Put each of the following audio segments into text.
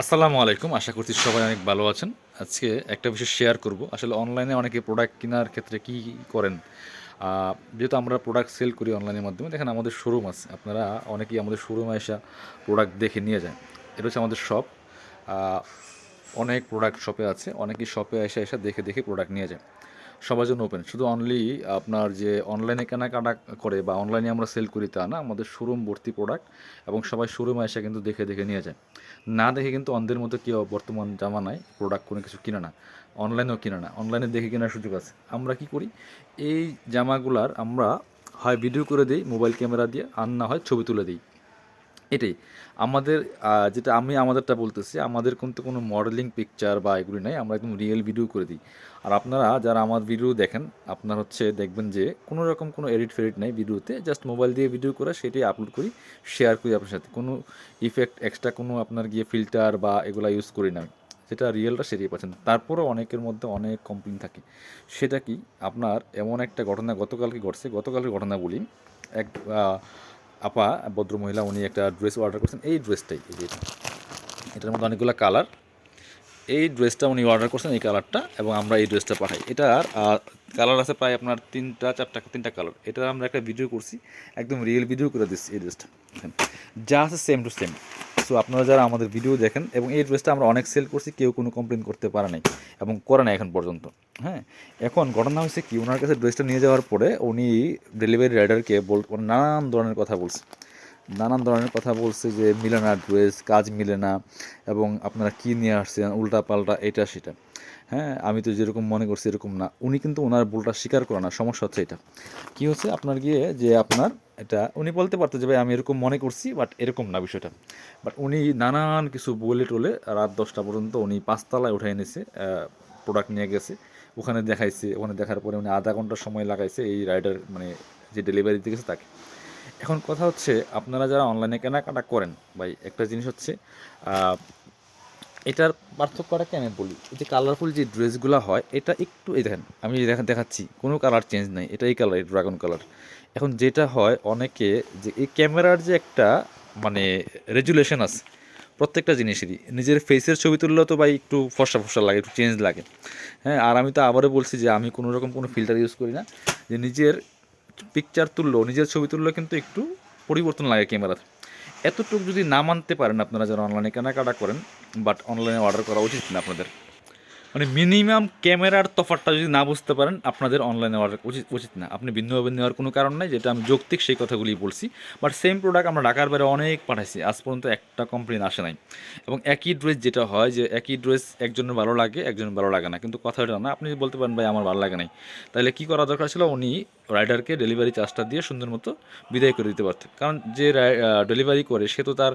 আসসালামু আলাইকুম। আশা করছি সবাই অনেক ভালো আছেন। আজকে একটা বিষয় শেয়ার করব। আসলে অনলাইনে অনেকে প্রোডাক্ট কেনার ক্ষেত্রে কী করেন? যেহেতু আমরা প্রোডাক্ট সেল করি অনলাইনের মাধ্যমে, দেখেন আমাদের শোরুম আছে। আপনারা অনেকেই আমাদের শোরুমে এসে প্রোডাক্ট দেখে নিয়ে যায় এটা হচ্ছে আমাদের শপ অনেক প্রোডাক্ট শপে আছে। অনেকেই শপে এসে এসে দেখে দেখে প্রোডাক্ট নিয়ে যায়। সবার জন্য ওপেন শুধু অনলি আপনার যে অনলাইনে কেনাকাটা করে বা অনলাইনে আমরা সেল করি তা না, আমাদের শোরুম ভর্তি প্রোডাক্ট এবং সবাই শোরুমে এসে কিন্তু দেখে দেখে নিয়ে যায়। না দেখে কিন্তু অন্ধের মতো কেউ বর্তমান জামানায় প্রোডাক্ট কোনো কিছু কিনে না অনলাইনেও কিনে না অনলাইনে দেখে কেনার সুযোগ আছে। আমরা কি করি? এই জামাগুলার আমরা হয় ভিডিও করে দিই মোবাইল ক্যামেরা দিয়ে, আর না হয় ছবি তুলে দিই। এটাই। আমাদের যেটা আমি আমাদেরটা বলতেছি, আমাদের কিন্তু কোনো মডেলিং পিকচার বা এগুলি নাই, আমরা একদম রিয়েল ভিডিও করে দিই। আর আপনারা যারা আমার ভিডিও দেখেন, আপনার হচ্ছে দেখবেন যে কোনো রকম কোনো এডিট ফেডিট নাই ভিডিওতে জাস্ট মোবাইল দিয়ে ভিডিও করে সেটাই আপলোড করি শেয়ার করি আপনার সাথে। কোনো ইফেক্ট এক্সট্রা কোনো আপনার গিয়ে ফিল্টার বা এগুলো ইউজ করি না। যেটা রিয়েলটা সেটাই পাচ্ছেন। তারপরেও অনেকের মধ্যে অনেক কমপ্লেন থাকে। সেটা কি? আপনার এমন একটা ঘটনা গতকালকে ঘটছে গতকালকে ঘটনা বলি। এক আপা, ভদ্র মহিলা, উনি একটা ড্রেস অর্ডার করছেন। এই ড্রেসটাই এই যে এটার মধ্যে অনেকগুলো কালার এই ড্রেসটা উনি অর্ডার করছেন, এই কালারটা এবং আমরা এই ড্রেসটা পাঠাই। এটার কালার আছে প্রায় আপনার তিনটা, চারটা, তিনটা কালার এটা আমরা একটা ভিডিও করছি, একদম রিয়েল ভিডিও করে দিচ্ছি এই ড্রেসটা যা আছে সেম টু সেম সো আপনারা যারা আমাদের ভিডিও দেখেন এবং এই ড্রেসটা আমরা অনেক সেল করছি, কেউ কোনো কমপ্লেন করতে পারে নাই এবং করে না এখন পর্যন্ত। হ্যাঁ? এখন ঘটনা হয়েছে কি, ওনার কাছে ড্রেসটা নিয়ে যাওয়ার পরে উনি ডেলিভারি রাইডারকে বল নানান ধরনের কথা বলছে। নানান ধরনের কথা বলছে যে মিলে না ড্রেস কাজ মিলে না এবং আপনারা কী নিয়ে আসছেন উল্টা পাল্টা এটা সেটা। হ্যাঁ আমি তো যেরকম মনে করছি এরকম না। উনি কিন্তু ওনার ভুলটা স্বীকার করে না, সমস্যা হচ্ছে এটা। কী হচ্ছে? আপনার গিয়ে যে আপনার এটা, উনি বলতে পারতো যে, ভাই, আমি এরকম মনে করছি বাট এরকম না বিষয়টা। বাট উনি নানান কিছু বলে টোলে রাত দশটা পর্যন্ত উনি পাঁচতলায় উঠে এনেছে প্রোডাক্ট নিয়ে গেছে। ওখানে দেখাইছে, ওখানে দেখার পরে উনি আধা ঘণ্টা সময় লাগাইছে এই রাইডার মানে যে ডেলিভারি দিতে গেছে তাকে। এখন কথা হচ্ছে, আপনারা যারা অনলাইনে কেনাকাটা করেন, ভাই, একটা জিনিস হচ্ছে এটার পার্থক্যটা কি আমি বলি? এই যে কালারফুল যে ড্রেসগুলো হয়, এটা একটু, এই দেখেন, আমি দেখা, দেখাচ্ছি, কোনো কালার চেঞ্জ নাই, এটা এই কালার ড্রাগন কালার এখন যেটা হয় অনেকে, যে এই ক্যামেরার যে একটা মানে রেজুলেশন আছে, প্রত্যেকটা জিনিসেরই, নিজের ফেসের ছবি তুললেও তো ভাই একটু ফর্সা ফর্সা লাগে, একটু চেঞ্জ লাগে। হ্যাঁ আর আমি তো আবারও বলছি যে আমি কোনো রকম কোনো ফিল্টার ইউজ করি না, যে নিজের পিকচার তুললেও, নিজের ছবি তুললেও কিন্তু একটু পরিবর্তন লাগে ক্যামেরার এতটুকু যদি না মানতে পারেন আপনারা যারা অনলাইনে কেনাকাটা করেন বাট অনলাইনে অর্ডার করা উচিত না আপনাদের। মানে মিনিমাম ক্যামেরার তফাৎটা যদি না বুঝতে পারেন, আপনাদের অনলাইনে অর্ডার উচিত উচিত না। আপনি ভিন্নভাবে নেওয়ার কোনো কারণ নাই, যেটা আমি যৌক্তিক সেই কথাগুলি বলছি। বাট সেম প্রোডাক্ট আমরা ঢাকার বাইরে অনেক পাঠাইছি, আজ পর্যন্ত একটা কমপ্লেন আসে নাই। এবং একই ড্রেস যেটা হয় যে একই ড্রেস একজনের ভালো লাগে, একজনের ভালো লাগে না। কিন্তু কথা এটা না, আপনি বলতে পারেন, ভাই, আমার ভালো লাগে নাই। তাহলে কী করা দরকার ছিল? উনি রাইডারকে ডেলিভারি চার্জটা দিয়ে সুন্দর মতো বিদায় করে দিতে পারতেন। কারণ যে ডেলিভারি করে, সে তো তার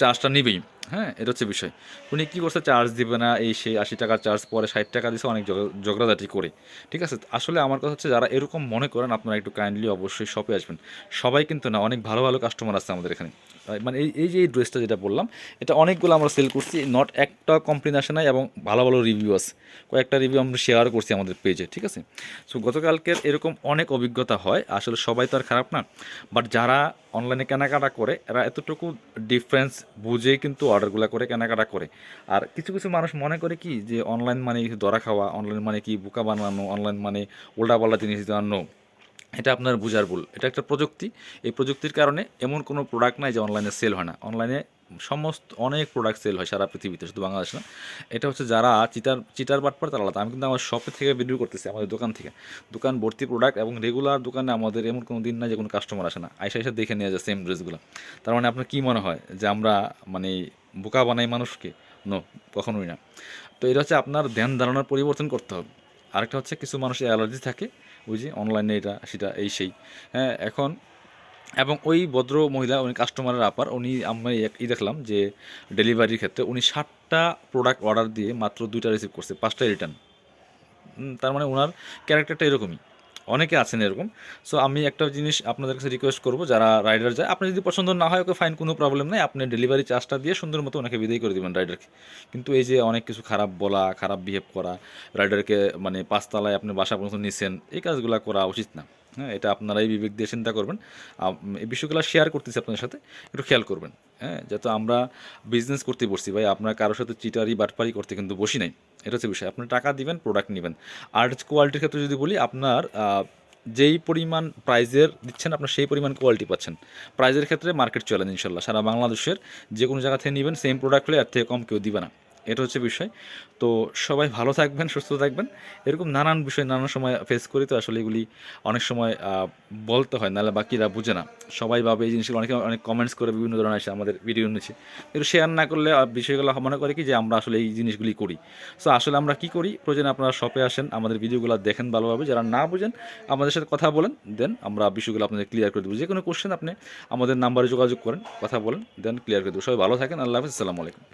চার্জটা নেবেই। হ্যাঁ এটা হচ্ছে বিষয়। উনি কী করছে চার্জ দিবে না, এই সেই আশি টাকার চার্জ পরে ষাট টাকা দিছে, অনেক ঝগ- ঝগড়াঝাটি করে। ঠিক আছে? আসলে আমার কথা হচ্ছে, যারা এরকম মনে করেন, আপনারা একটু কাইন্ডলি অবশ্যই শপে আসবেন। সবাই কিন্তু না, অনেক ভালো ভালো কাস্টমার আছে আমাদের এখানে। মানে এই এই যে এই ড্রেসটা যেটা বললাম, এটা অনেকগুলো আমরা সেল করছি নট একটা কমপ্লেন আসে নাই এবং ভালো ভালো রিভিউ আছে। কয়েকটা রিভিউ আমরা শেয়ার করছি আমাদের পেজে ঠিক আছে? সো গতকালকের এরকম অনেক অভিজ্ঞতা হয়, আসলে সবাই তো আর খারাপ না। বাট যারা অনলাইনে কেনাকাটা করে, এরা এতটুকু ডিফারেন্স বুঝে কিন্তু অর্ডারগুলো করে, কেনাকাটা করে। আর কিছু কিছু মানুষ মনে করে কি যে অনলাইন মানে ধরা খাওয়া অনলাইন মানে কি বোকা বানানো অনলাইন মানে উল্টাপাল্টা জিনিস বানানো এটা আপনার বুঝার ভুল। এটা একটা প্রযুক্তি। এই প্রযুক্তির কারণে এমন কোনো প্রোডাক্ট নাই যে অনলাইনে সেল হয় না। অনলাইনে সমস্ত অনেক প্রোডাক্ট সেল হয় সারা পৃথিবীতে, শুধু বাংলাদেশ না। এটা হচ্ছে যারা চিটার চিটার বাট বাটপার তারা আলাদা। আমি কিন্তু আমার শপে থেকে ভিডিও করতেছি, আমাদের দোকান থেকে। দোকান ভর্তি প্রোডাক্ট এবং রেগুলার দোকানে আমাদের এমন কোনো দিন না যে কোনো কাস্টমার আসে না। আইসা এসে দেখে নিয়ে যায় সেম ড্রেসগুলো তার মানে আপনার কী মনে হয় যে আমরা মানে বোকা বানাই মানুষকে? নো কখনোই না। তো এটা হচ্ছে আপনার ধ্যান ধারণার পরিবর্তন করতে হবে। আরেকটা হচ্ছে কিছু মানুষের অ্যালার্জি থাকে। ওই যে অনলাইনে এটা, সেটা এই সেই। হ্যাঁ এখন, এবং ওই ভদ্র মহিলা, উনি কাস্টমারের আপার উনি আমি ই দেখলাম যে ডেলিভারির ক্ষেত্রে উনি ষাটটা প্রোডাক্ট অর্ডার দিয়ে মাত্র দুইটা রিসিভ করছে পাঁচটা রিটার্ন তার মানে ওনার ক্যারেক্টারটা এরকমই। অনেকে আছেন এরকম। সো আমি একটা জিনিস আপনাদের কাছে রিকোয়েস্ট করব, যারা রাইডার যায়, আপনি যদি পছন্দ না হয় ওকে ফাইন কোনো প্রবলেম নেই। আপনি ডেলিভারি চার্জটা দিয়ে সুন্দর মতো ওনাকে বিদায় করে দেবেন রাইডারকে কিন্তু এই যে অনেক কিছু খারাপ বলা, খারাপ বিহেভ করা রাইডারকে মানে পাঁচতলায় আপনি বাসা পর্যন্ত নিছেন, এই কাজগুলো করা উচিত না। হ্যাঁ এটা আপনারাই বিবেক দিয়ে চিন্তা করবেন। এই বিষয়গুলো শেয়ার করতেছি আপনাদের সাথে, একটু খেয়াল করবেন হ্যাঁ যাতে আমরা বিজনেস করতে বসছি। ভাই আপনার কারোর সাথে চিটারি বাটপারি করতে কিন্তু বসি নাই। এটা হচ্ছে বিষয়। আপনি টাকা দিবেন প্রোডাক্ট নেবেন। আর কোয়ালিটির ক্ষেত্রে যদি বলি, আপনার যেই পরিমাণ প্রাইজের দিচ্ছেন, আপনার সেই পরিমাণ কোয়ালিটি পাচ্ছেন। প্রাইজের ক্ষেত্রে মার্কেট চলেন ইনশাল্লাহ সারা বাংলাদেশের যে কোনো জায়গা থেকে নেবেন সেম প্রোডাক্ট হলে এর থেকে কম কেউ দিবে না। এটা হচ্ছে বিষয়। তো সবাই ভালো থাকবেন, সুস্থ থাকবেন। এরকম নানান বিষয় নানান সময় ফেস করি তো আসলে এগুলি অনেক সময় বলতে হয়, নাহলে বাকিরা বুঝে না। সবাই ভাবে এই জিনিসগুলো, অনেকে, অনেক কমেন্টস করে বিভিন্ন ধরনের আসে আমাদের ভিডিও নিচ্ছে কিন্তু শেয়ার না করলে বিষয়গুলো মনে করে কি যে আমরা আসলে এই জিনিসগুলি করি। সো আসলে আমরা কি করি? প্রয়োজনে আপনারা শপে আসেন, আমাদের ভিডিওগুলো দেখেন ভালোভাবে। যারা না বুঝেন, আমাদের সাথে কথা বলেন দেন আমরা বিষয়গুলো আপনাদের ক্লিয়ার করে দেবো। যে কোনো কোশ্চেন আপনি আমাদের নাম্বারে যোগাযোগ করেন, কথা বলেন দেন ক্লিয়ার করে দেবো। সবাই ভালো থাকেন, আল্লাহ হাফিজ, আসসালামু আলাইকুম।